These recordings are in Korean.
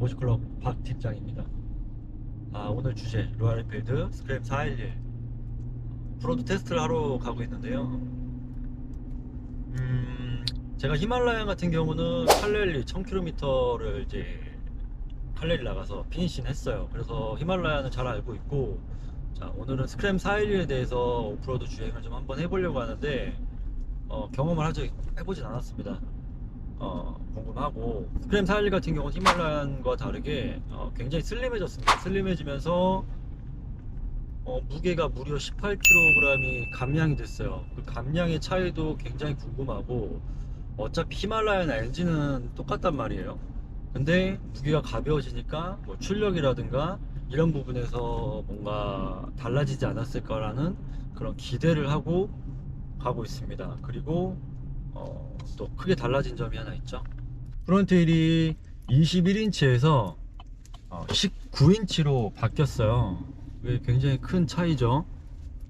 모시클럽 박 팀장입니다. 아, 오늘 주제 로얄필드 스크램 411 프로드 테스트를 하러 가고 있는데요. 음, 제가 히말라야 같은 경우는 칼렐리 1000km를 이제 칼렐리 나가서 피니시는 했어요. 그래서 히말라야는 잘 알고 있고 자 오늘은 스크램 411에 대해서 오프로드 주행을 좀 한번 해보려고 하는데 어, 경험을 아직 해보진 않았습니다. 어, 궁금하고 스크램 411 같은 경우는 히말라얀과 다르게 어, 굉장히 슬림해졌습니다. 슬림해지면서 어, 무게가 무려 18kg이 감량이 됐어요. 그 감량의 차이도 굉장히 궁금하고 어차피 히말라야나 엔진은 똑같단 말이에요. 근데 무게가 가벼워지니까 뭐 출력이라든가 이런 부분에서 뭔가 달라지지 않았을까라는 그런 기대를 하고 가고 있습니다. 그리고 어, 또 크게 달라진 점이 하나 있죠. 프론트 휠이 21인치에서 19인치로 바뀌었어요. 이게 굉장히 큰 차이죠.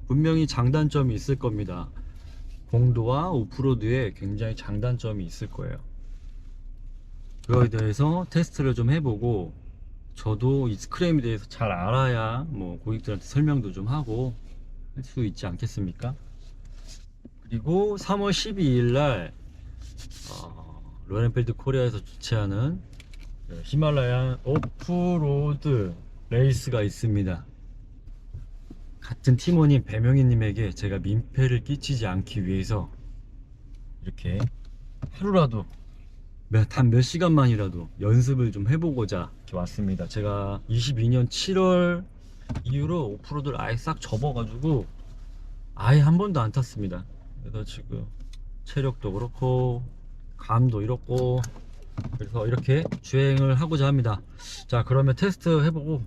분명히 장단점이 있을 겁니다. 공도와 오프로드에 굉장히 장단점이 있을 거예요. 그거에 대해서 테스트를 좀 해보고 저도 이 스크램에 대해서 잘 알아야 뭐 고객들한테 설명도 좀 하고 할 수 있지 않겠습니까? 그리고 3월 12일 날 어, 로렌필드 코리아에서 주최하는 그 히말라야 오프로드 레이스가 있습니다. 같은 팀원인 배명희님에게 제가 민폐를 끼치지 않기 위해서 이렇게 하루라도 단 몇 시간만이라도 연습을 좀 해보고자 이렇게 왔습니다. 제가 22년 7월 이후로 오프로드를 아예 싹 접어가지고 아예 한 번도 안 탔습니다. 그래서 지금 체력도 그렇고 감도 이렇고 그래서 이렇게 주행을 하고자 합니다. 자 그러면 테스트 해보고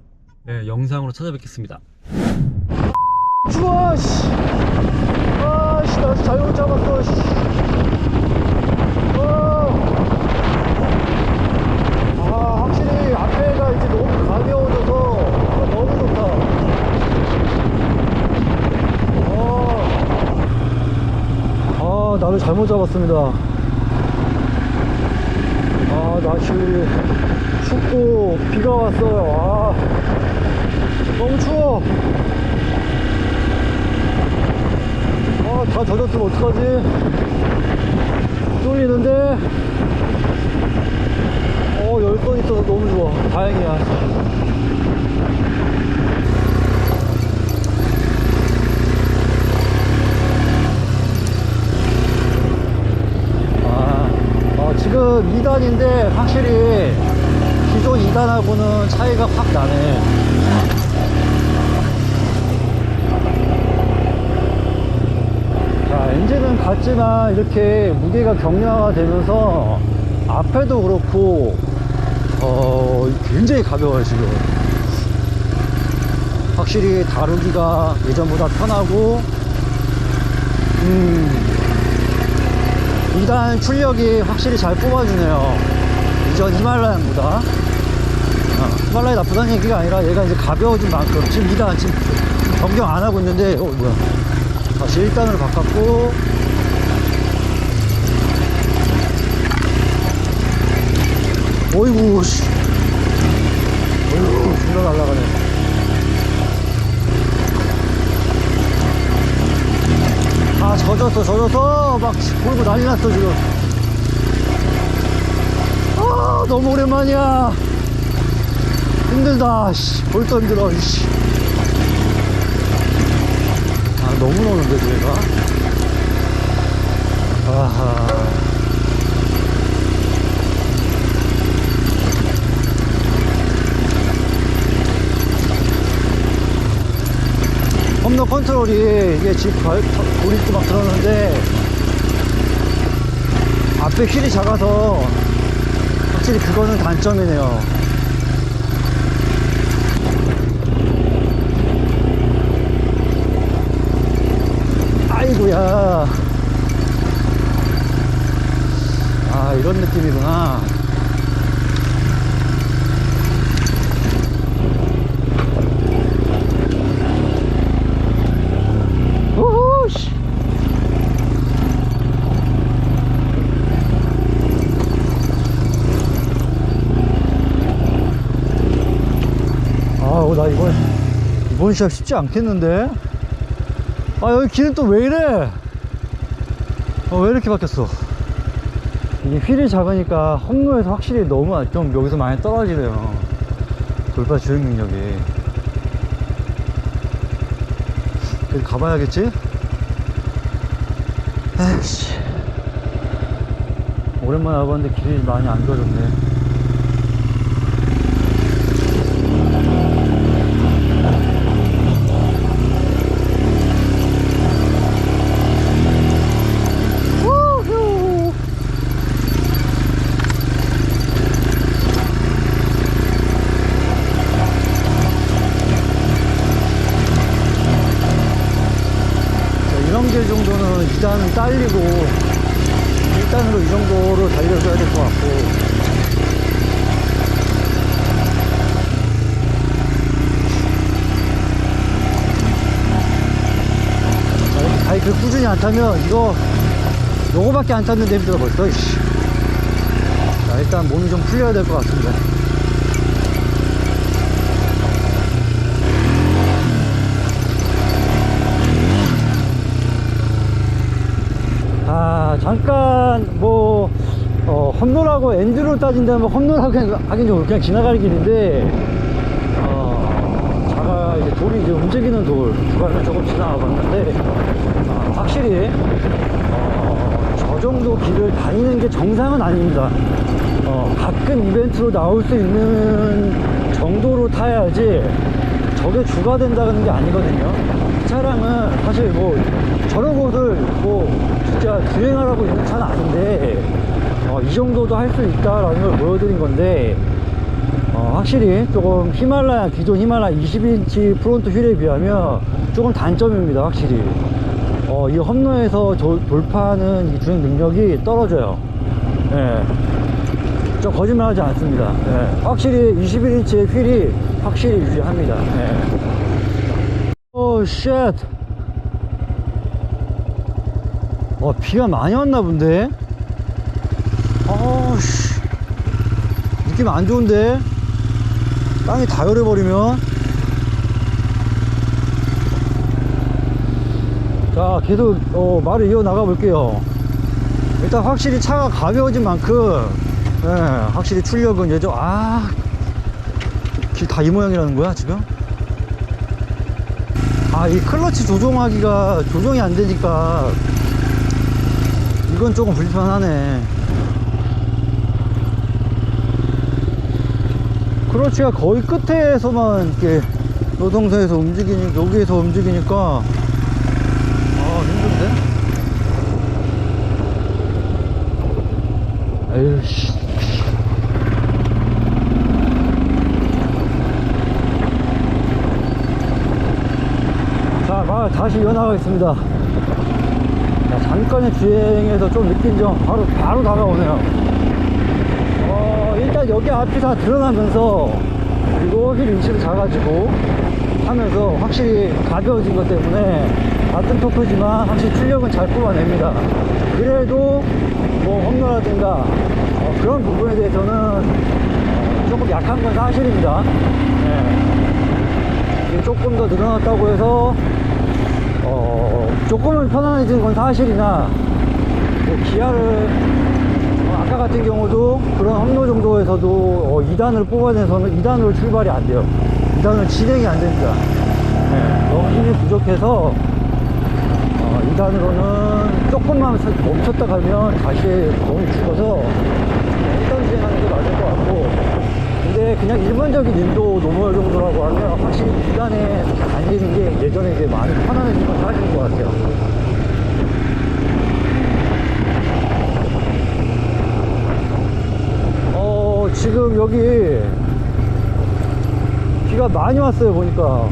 예, 영상으로 찾아뵙겠습니다. 추워 씨. 아씨 나 잘못 잡았어 씨. 어. 아 확실히 앞에가 이제 너무 가벼워져서 어, 너무 좋다 어. 아 나를 잘못 잡았습니다 아 날씨 춥고 비가 왔어요 아 너무 추워 아, 다 젖었으면 어떡하지? 쫄리는데? 어, 열선 있어서 너무 좋아. 다행이야. 아, 어, 지금 2단인데 확실히 기존 2단하고는 차이가 확 나네. 자, 엔진은 같지만 이렇게 무게가 경량화 되면서 앞에도 그렇고, 어, 굉장히 가벼워요, 지금. 확실히 다루기가 예전보다 편하고, 음, 2단 출력이 확실히 잘 뽑아주네요. 이전 히말라야보다. 어, 히말라야 나쁘다는 얘기가 아니라 얘가 이제 가벼워진 만큼, 지금 2단 지금 변경 안 하고 있는데, 어, 뭐야. 다시 1단으로 바꿨고 어이구 씨 어이구 존나 날라가네 아 젖었어 젖었어. 막 골고 난리 났어 지금. 아 너무 오랜만이야. 힘들다 씨. 벌써 힘들어 씨. 아 너무 노는데 노래가? 아하 홈런 컨트롤이 이게 집 발, 고리도 막 들었는데 앞에 휠이 작아서 확실히 그거는 단점이네요 아이고야. 아, 이런 느낌이구나. 우후, 씨. 어, 나 이번, 이번 시합 쉽지 않겠는데? 아, 여기 길은 또 왜 이래? 어, 왜 이렇게 바뀌었어? 이게 휠이 작으니까 험로에서 확실히 너무 좀 여기서 많이 떨어지네요. 돌파 주행 능력이. 여기 가봐야겠지? 에이씨. 오랜만에 와봤는데 길이 많이 안 좋아졌네. 타면 이거 요거밖에 안 탔는데 힘들어 벌써. 자 일단 몸이 좀 풀려야 될 것 같습니다 아 잠깐 뭐 어, 험로라고 엔드로 따진다면 험로라고 하긴 좀 그냥 지나갈 길인데 돌이 이제 움직이는 돌 구간을 조금 지나가 봤는데 아, 확실히 어, 저 정도 길을 다니는 게 정상은 아닙니다 어, 가끔 이벤트로 나올 수 있는 정도로 타야지 저게 주가 된다는 게 아니거든요. 이 차량은 사실 뭐 저런 곳을 뭐 진짜 주행하라고 있는 차는 아닌데 어, 이 정도도 할 수 있다라는 걸 보여드린 건데 어, 확실히 조금 히말라야 기존 히말라야 20인치 프론트 휠에 비하면 조금 단점입니다. 확실히 어, 이 험로에서 조- 돌파하는 이 주행 능력이 떨어져요. 예. 저 거짓말하지 않습니다. 예. 확실히 21인치의 휠이 확실히 유리합니다. 예. 오, 쉣. 어, 비가 많이 왔나 본데? 어우, 씨. 느낌 안 좋은데? 땅이 다 열어버리면? 자, 계속, 어, 말을 이어나가 볼게요. 일단 확실히 차가 가벼워진 만큼 예, 확실히 출력은 예전 아길 다 이 모양이라는 거야 지금? 아 이 클러치 조종하기가 조종이 안 되니까 이건 조금 불편하네 클러치가 거의 끝에서만 이렇게 노동선에서 움직이니 여기에서 움직이니까 아 힘든데? 에이씨. 자, 말 다시 이어나가겠습니다. 자, 잠깐의 주행에서 좀 느낀 점 바로, 바로 다가오네요. 어, 일단 여기 앞이 다 드러나면서 휠 위치를 작아지고 하면서 확실히 가벼워진 것 때문에 같은 토크지만 확실히 출력은 잘 뽑아냅니다. 그래도 뭐 홈런이라든가 어, 그런 부분에 대해서는 어, 조금 약한 건 사실입니다. 네. 조금 더 늘어났다고 해서 어, 조금은 편안해진 건 사실이나 뭐 기아를 어, 아까 같은 경우도 그런 험로 정도에서도 어, 2단을 뽑아내서는 2단으로 출발이 안 돼요. 2단은 진행이 안 됩니다. 네, 너무 힘이 부족해서 어, 2단으로는 조금만 서- 멈췄다 가면 다시 공이 죽어서 1단 진행하는 게 맞을 것 같고 근데 그냥 일반적인 인도 노멀 정도라고 하면 확실히 2단에 달리는 게 예전에 이제 많이 편안해진 건 사실인 것 같아요. 어, 지금 여기 비가 많이 왔어요, 보니까.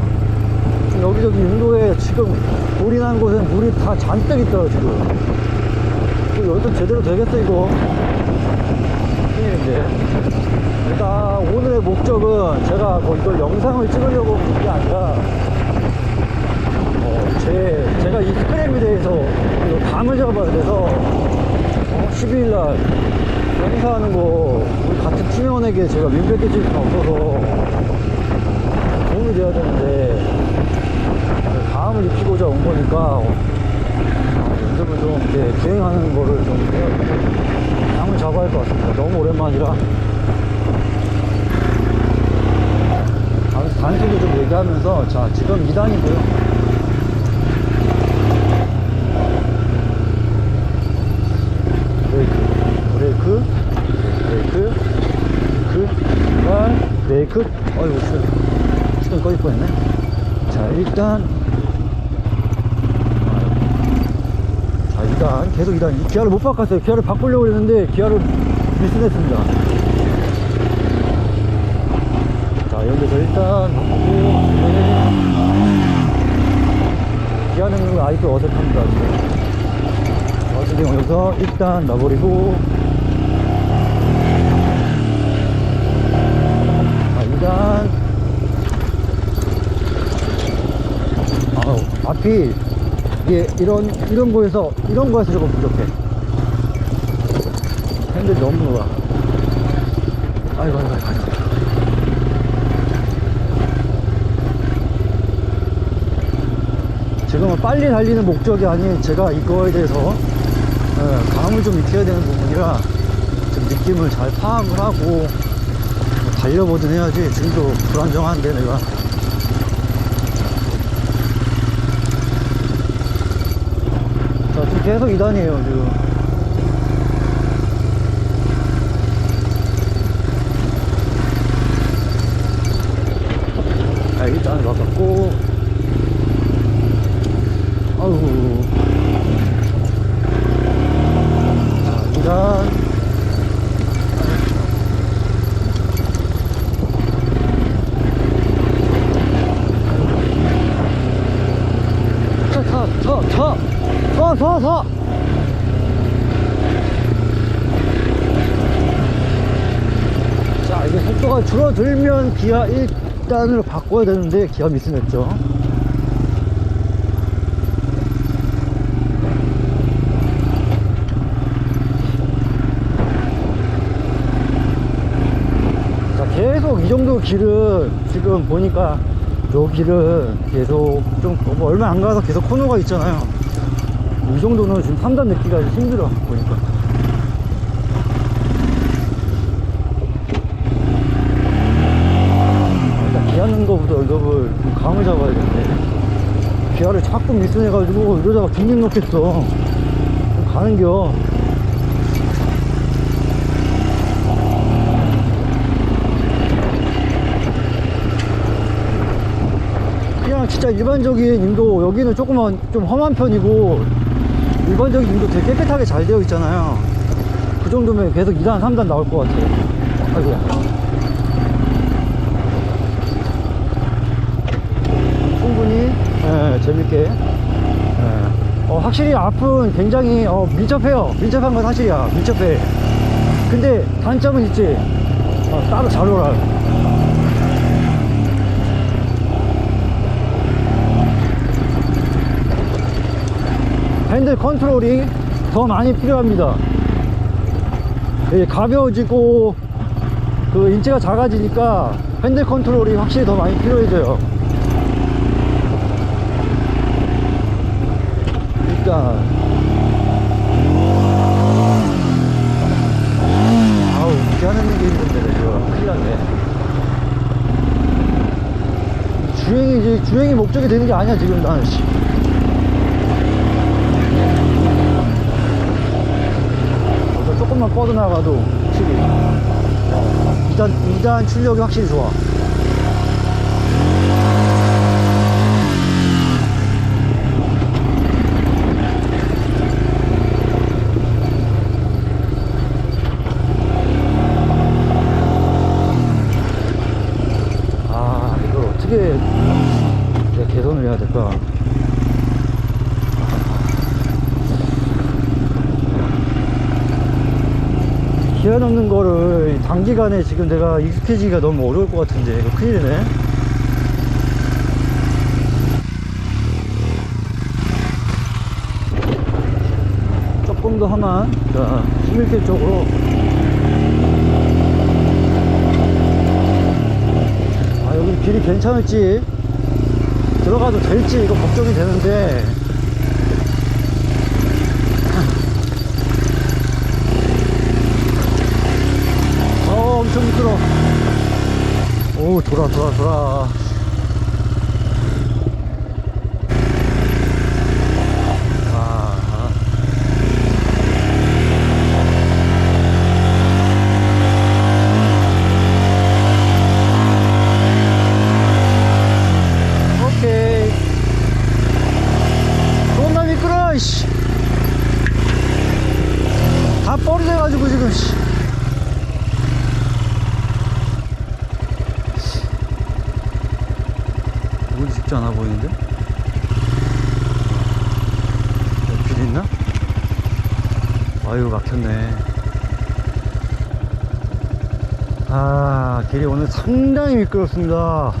여기저기 인도에 지금 돌이 난 곳엔 물이 다 잔뜩 있더라, 지금. 여기도 제대로 되겠어, 이거. 큰일인데. 일단 오늘의 목적은 제가 뭐 이걸 영상을 찍으려고 한게 아니라 어, 제, 제가 이 스크램에 대해서 감을 잡아야 돼서 어, 12일날 행사하는 거 우리 같은 팀원에게 제가 민폐 끼칠 수는 없어서 도움이 잡아야 되는데 다음을 입히고자 온 거니까 어, 아, 연습을 좀 이렇게 주행하는 거를 좀 해야- 감을 잡아야 할 것 같습니다. 너무 오랜만이라 단- 단속을 좀 얘기하면서 자 지금 2단이고요. 브레이크, 브레이크, 브레이크, 브레이크, 발, 브레이크. 어이구, 슈- 시동 꺼질 뻔했네. 자, 일단. 자, 일단, 계속 일단, 이 기아를 못 바꿨어요. 기아를 바꾸려고 했는데, 기아를 미스냈습니다. 자, 여기서 일단 바꾸고, 네. 기아 넣는 거 아직도 어색합니다. 지금. 어떻게 여기서 일단 놔버리고 자, 일단 아우 앞이 이게 이런 이런 거에서 이런 거에서 조금 부족해. 핸들 너무 좋아. 아이고 아이고 아이고 지금은 빨리 달리는 목적이 아닌 제가 이거에 대해서 예, 감을 좀 익혀야 되는 부분이라 좀 느낌을 잘 파악을 하고 뭐 달려보든 해야지. 지금도 불안정한데 내가 자 지금 계속 2단이에요 지금. 자 일단 바꿨고. 아우 자, 이단 차, 차, 차, 차, 차, 차, 차. 자, 이게 줄어들면 기아 1단으로 바꿔야 되는데 기아 미스냈죠. 자, 계속 이 정도 길은 지금 보니까 요 길은 계속 좀뭐 얼마 안 가서 계속 코너가 있잖아요. 이 정도는 지금 3단 넣기가 힘들어 보니까. 일단 기아 넣는 거부터 연습을 좀 감을 잡아야 되는데 자꾸 미스해가지고 이러다가 빈님 놓겠어. 좀 가는겨. 그냥 진짜 일반적인 인도 여기는 조금만 좀 험한 편이고 일반적인 인도 되게 깨끗하게 잘 되어 있잖아요 그 정도면 계속 2단 3단 나올 것 같아요 아이고야 충분히 예, 재밌게 예. 어, 확실히 앞은 굉장히 어, 밀접해요 밀접한 건 사실이야 밀접해 근데 단점은 있지 어, 따로 잘 놀아요 핸들 컨트롤이 더 많이 필요합니다. 예, 가벼워지고 그 인체가 작아지니까 핸들 컨트롤이 확실히 더 많이 필요해져요. 일단 아우 이렇게 하는 게 힘든데 이거 큰일 났네. 주행이 이제 주행이 목적이 되는 게 아니야 지금. 나는 씨. 그래서 조금만 뻗어나가도 확실히. 어, 2단, 2단 출력이 확실히 좋아 아 이걸 어떻게 내가 개선을 해야 될까 기어 넣는 거를 단기간에 지금 내가 익숙해지기가 너무 어려울 것 같은데 이거 큰일이네. 조금 더 하면 자 힘있게 쪽으로. 아 여기 길이 괜찮을지 들어가도 될지 이거 걱정이 되는데 어 엄청 미끄러 오 돌아 돌아 돌아 아, 오케이 존나 미끄러 씨. 다 뻘이 돼가지고 지금 씨. 누군지 쉽지 않아 보이는데? 어, 길 있나? 아유 막혔네 아 길이 오늘 상당히 미끄럽습니다.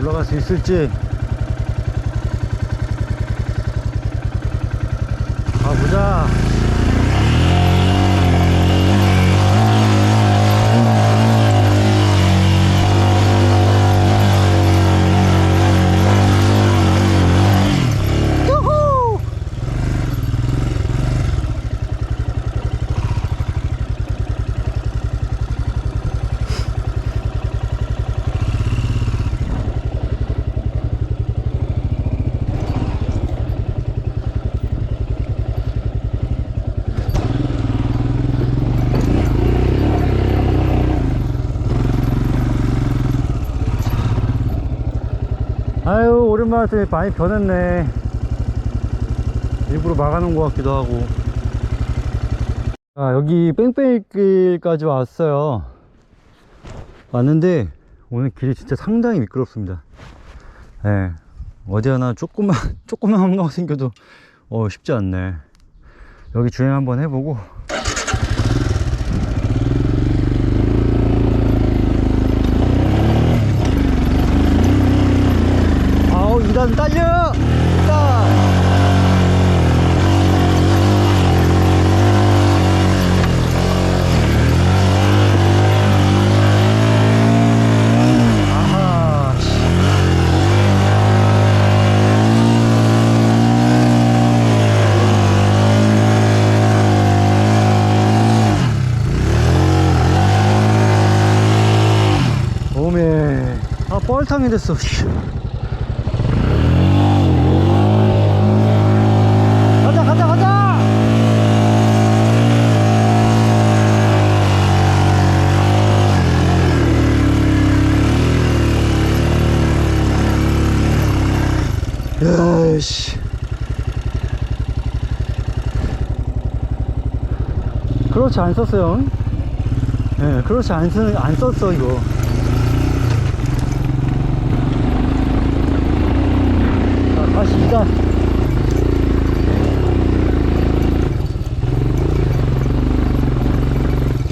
올라갈 수 있을지. 가보자 유후! 아유 오랜만에 왔더니 많이 변했네. 일부러 막아놓은 것 같기도 하고. 아 여기 뺑뺑이길까지 왔어요. 왔는데 오늘 길이 진짜 상당히 미끄럽습니다. 예. 어디 하나 조금만 조금만 험로가 생겨도 어 쉽지 않네. 여기 주행 한번 해보고 아우 2단 딸려 2단 아하 씨. 오메 아 뻘탕이 됐어 씨. 가자 가자 가자! 야씨. 그렇지 안 썼어요 예 네, 그렇지 안, 쓰, 안 썼어 이거 자 다시 2단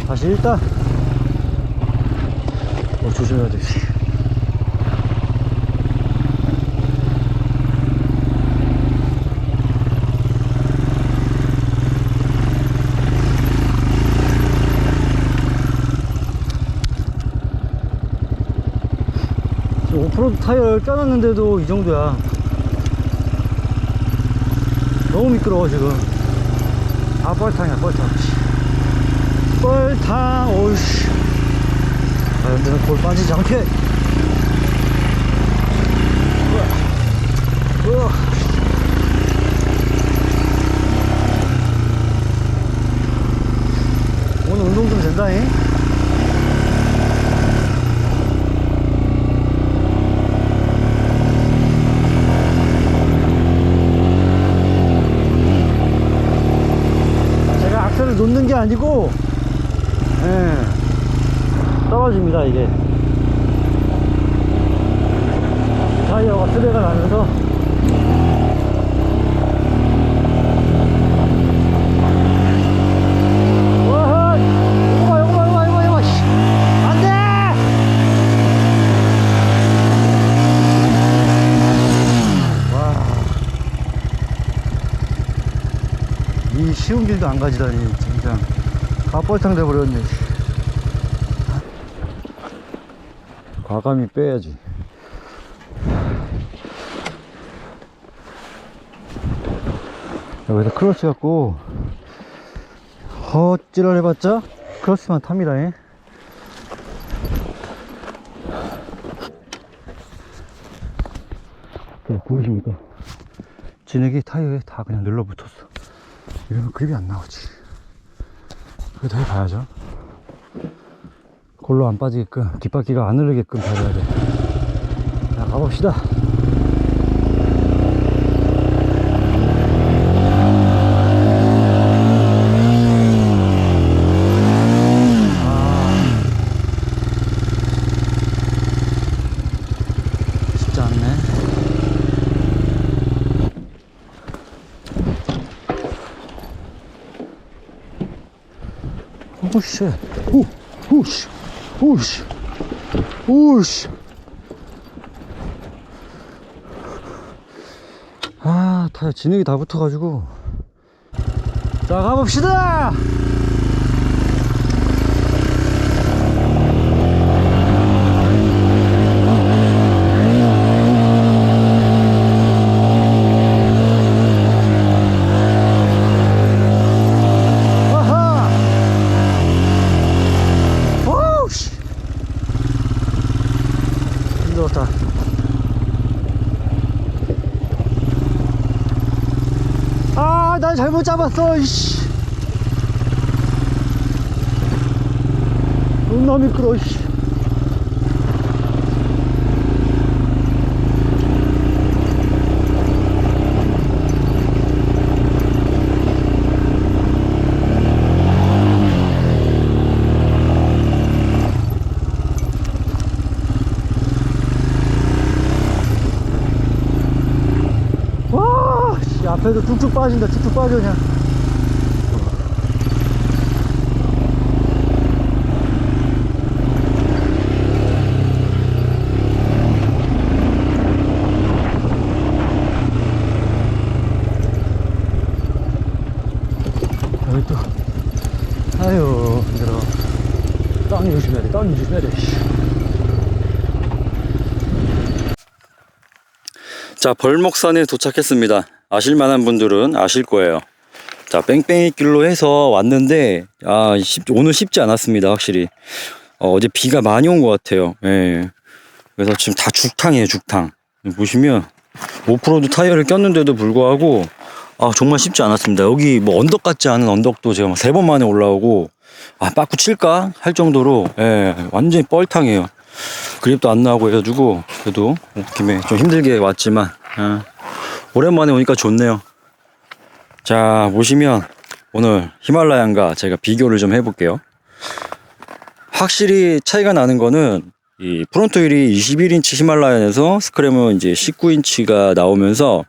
다시 일단 어 조심해야 돼. 오프로드 타이어를 껴놨는데도 이 정도야. 너무 미끄러워 지금. 아 뻘탕이야 뻘탕 뻘탕 오이씨. 아 근데는 골 빠지지 않게. 오늘 운동 좀 된다잉? 제가 악셀을 놓는 게 아니고 예, 떨어집니다 이게. 타이어가 쓰레가 나면서. 쉬운 길도 안 가지다니, 진짜. 가뻘탕 돼버렸네. 과감히 빼야지 여기서 크러쉬 갖고 헛질을 해봤자 크로스만 탑니다 잉. 보이십니까? 진흙이 타이어에 다 그냥 눌러붙었어 이러면 그립이 안 나오지 그래도 해봐야죠 골로 안 빠지게끔 뒷바퀴가 안 흐르게끔 봐줘야 돼 자 가봅시다. 쉽지 않네. 오씨, 오, 오씨, 오씨, 오씨. 아, 타이어 진흙이 다 붙어가지고. 자, 가봅시다! 아하! 오우씨! 힘들었다. 아, 난 잘못 잡았어, 이씨. 존나 미끄러, 씨. 와, 씨, 앞에서 뚝뚝 빠진다, 빠져, 그냥. 자, 벌목산에 도착했습니다. 아실 만한 분들은 아실 거예요. 자, 뺑뺑이 길로 해서 왔는데, 아, 쉽, 오늘 쉽지 않았습니다, 확실히. 어, 제 비가 많이 온 것 같아요. 예. 그래서 지금 다 죽탕이에요, 죽탕. 보시면, 오프로드 타이어를 꼈는데도 불구하고, 아, 정말 쉽지 않았습니다. 여기 뭐 언덕 같지 않은 언덕도 제가 세 번 만에 올라오고, 아, 빠꾸 칠까? 할 정도로, 예, 완전히 뻘탕이에요. 그립도 안 나오고 해가지고 그래도 온 김에 좀 힘들게 왔지만 아, 오랜만에 오니까 좋네요. 자 보시면 오늘 히말라얀과 제가 비교를 좀 해볼게요. 확실히 차이가 나는 거는 이 프론트 휠이 21인치 히말라얀에서 스크램은 이제 19인치가 나오면서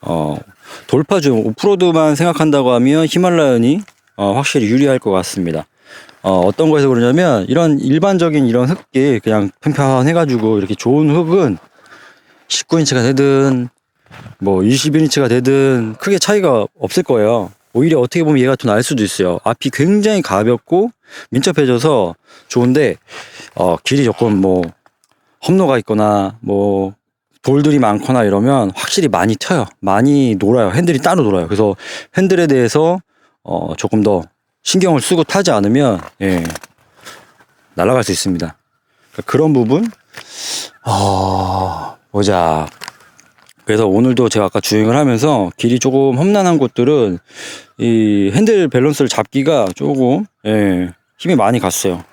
어 돌파 중 오프로드만 생각한다고 하면 히말라얀이 어, 확실히 유리할 것 같습니다. 어, 어떤 거에서 그러냐면 이런 일반적인 이런 흙이 그냥 평평해가지고 이렇게 좋은 흙은 19인치가 되든 뭐 21인치가 되든 크게 차이가 없을 거예요. 오히려 어떻게 보면 얘가 더 나을 수도 있어요. 앞이 굉장히 가볍고 민첩해져서 좋은데 어, 길이 조금 뭐 험로가 있거나 뭐 돌들이 많거나 이러면 확실히 많이 튀어요. 많이 놀아요. 핸들이 따로 놀아요. 그래서 핸들에 대해서 어, 조금 더 신경을 쓰고 타지 않으면 예, 날아갈 수 있습니다. 그런 부분 어, 보자. 그래서 오늘도 제가 아까 주행을 하면서 길이 조금 험난한 곳들은 이 핸들 밸런스를 잡기가 조금 예, 힘이 많이 갔어요.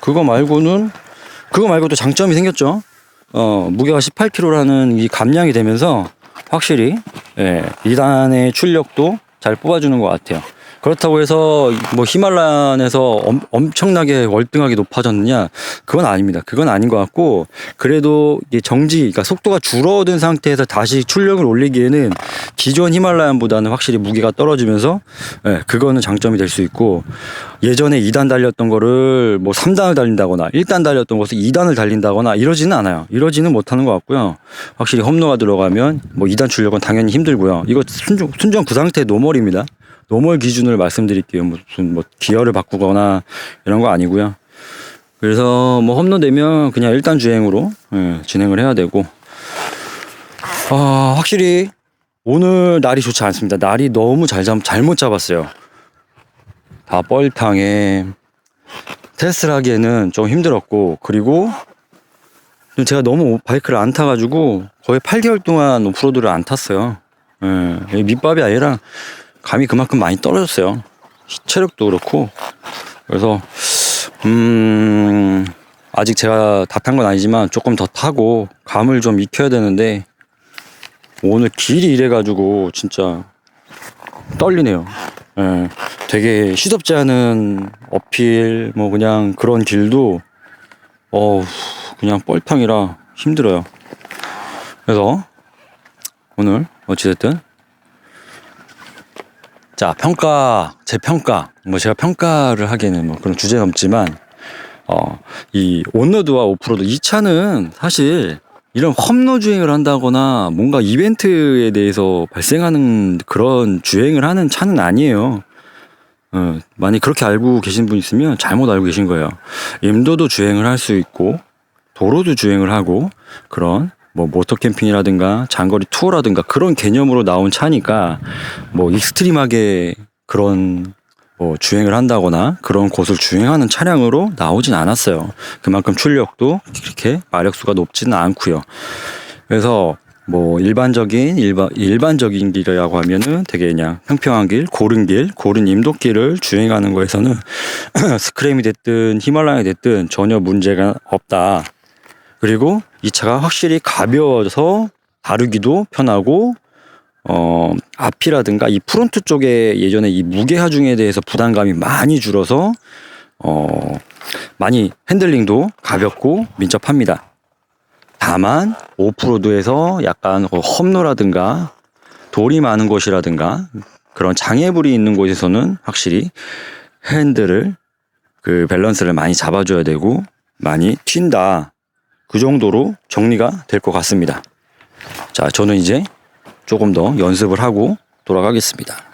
그거 말고는 그거 말고도 장점이 생겼죠. 어, 무게가 18kg라는 이 감량이 되면서 확실히 예, 2단의 출력도 잘 뽑아주는 것 같아요. 그렇다고 해서 뭐 히말라야에서 엄, 엄청나게 월등하게 높아졌느냐 그건 아닙니다. 그건 아닌 것 같고 그래도 이게 정지 그러니까 속도가 줄어든 상태에서 다시 출력을 올리기에는 기존 히말라야보다는 확실히 무게가 떨어지면서 예, 그거는 장점이 될 수 있고 예전에 2단 달렸던 거를 뭐 3단을 달린다거나 1단 달렸던 것을 2단을 달린다거나 이러지는 않아요. 이러지는 못하는 것 같고요. 확실히 험로가 들어가면 뭐 2단 출력은 당연히 힘들고요. 이거 순정, 순정 그 상태 노멀입니다. 노멀 기준을 말씀드릴게요. 무슨 뭐 기어를 바꾸거나 이런 거 아니고요. 그래서 뭐 험로 되면 그냥 일단 주행으로 예, 진행을 해야 되고 아, 확실히 오늘 날이 좋지 않습니다. 날이 너무 잘 잡, 잘못 잡았어요. 다 뻘탕에 테스트를 하기에는 좀 힘들었고 그리고 좀 제가 너무 바이크를 안 타가지고 거의 8개월 동안 오프로드를 안 탔어요. 예, 이 밑밥이 아니라 감이 그만큼 많이 떨어졌어요. 체력도 그렇고 그래서 음 아직 제가 다 탄 건 아니지만 조금 더 타고 감을 좀 익혀야 되는데 오늘 길이 이래가지고 진짜 떨리네요. 예, 되게 시덥지 않은 어필 뭐 그냥 그런 길도 어우 그냥 뻘탕이라 힘들어요. 그래서 오늘 어찌됐든 자 평가 제 평가 뭐 제가 평가를 하기에는 뭐 그런 주제는 없지만 어 이 온로드와 오프로드 이 차는 사실 이런 험로 주행을 한다거나 뭔가 이벤트에 대해서 발생하는 그런 주행을 하는 차는 아니에요. 어, 만약 그렇게 알고 계신 분 있으면 잘못 알고 계신 거예요. 임도도 주행을 할 수 있고 도로도 주행을 하고 그런 뭐 모터 캠핑이라든가 장거리 투어라든가 그런 개념으로 나온 차니까 뭐 익스트림하게 그런 뭐 주행을 한다거나 그런 곳을 주행하는 차량으로 나오진 않았어요. 그만큼 출력도 그렇게 마력수가 높지는 않고요. 그래서 뭐 일반적인 일반 일반적인 길이라고 하면은 되게 그냥 평평한 길, 고른 길, 고른 임도길을 주행하는 거에서는 스크램이 됐든 히말라야 됐든 전혀 문제가 없다. 그리고 이 차가 확실히 가벼워서 다루기도 편하고 어 앞이라든가 이 프론트 쪽에 예전에 이 무게 하중에 대해서 부담감이 많이 줄어서 어 많이 핸들링도 가볍고 민첩합니다. 다만 오프로드에서 약간 그 험로라든가 돌이 많은 곳이라든가 그런 장애물이 있는 곳에서는 확실히 핸들을 그 밸런스를 많이 잡아줘야 되고 많이 튄다. 그 정도로 정리가 될 것 같습니다. 자, 저는 이제 조금 더 연습을 하고 돌아가겠습니다.